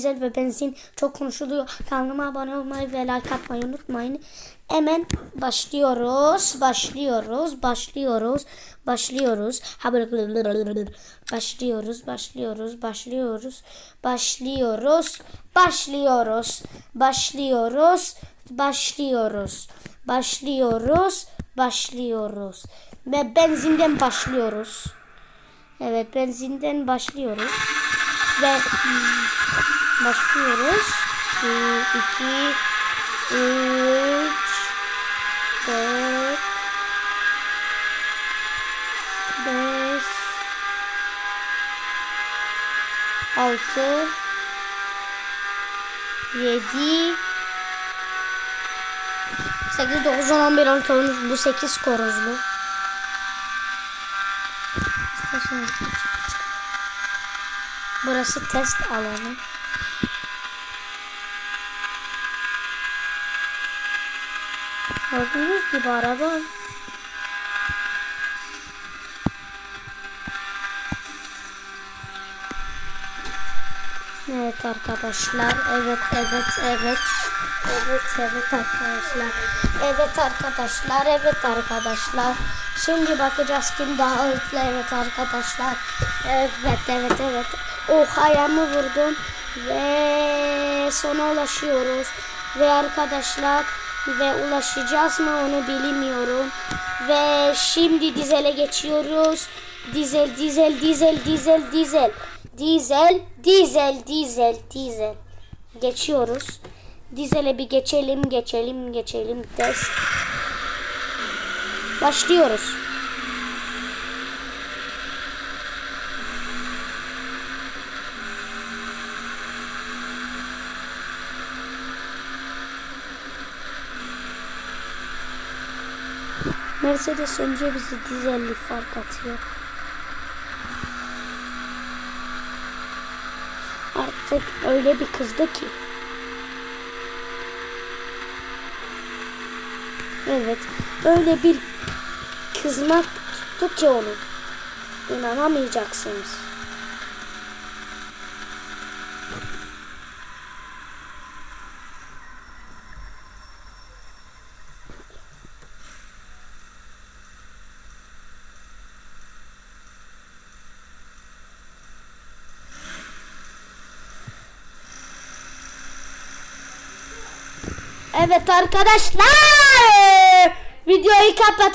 Dizel ve benzin çok konuşuluyor. Kanalıma abone olmayı ve like atmayı unutmayın. Hemen başlıyoruz. Başlıyoruz. Başlıyoruz. Başlıyoruz. Başlıyoruz. Başlıyoruz. Başlıyoruz. Başlıyoruz. Başlıyoruz. Başlıyoruz. Başlıyoruz. Başlıyoruz. Başlıyoruz. Ve benzinden başlıyoruz. Evet benzinden başlıyoruz. Ve başlıyoruz. 1, 2, 3, 4, 5, 6, 7, 8, 9, 10, 11, 12, 13. Bu 8 koruzlu. İsterseniz Burası test alanı. Gördüğünüz gibi araba. Evet arkadaşlar. Evet evet evet. Evet evet arkadaşlar. Evet arkadaşlar. Evet arkadaşlar. Şimdi bakacağız kim daha hızlı. Evet arkadaşlar. Evet evet evet. Oh ayağımı vurdum. Ve sona ulaşıyoruz. Ve arkadaşlar ve ulaşacağız mı onu bilmiyorum. Ve şimdi dizele geçiyoruz. Dizel dizel dizel dizel dizel. Dizel dizel dizel dizel. Geçiyoruz. Dizele bir geçelim geçelim geçelim test. Başlıyoruz. Mercedes önce bizi dizelli fark atıyor. Artık öyle bir kızdı ki. Evet. Öyle bir kızmak tuttu ki onu. İnanamayacaksınız. Evet arkadaşlar. Videoyu kapatıyorum.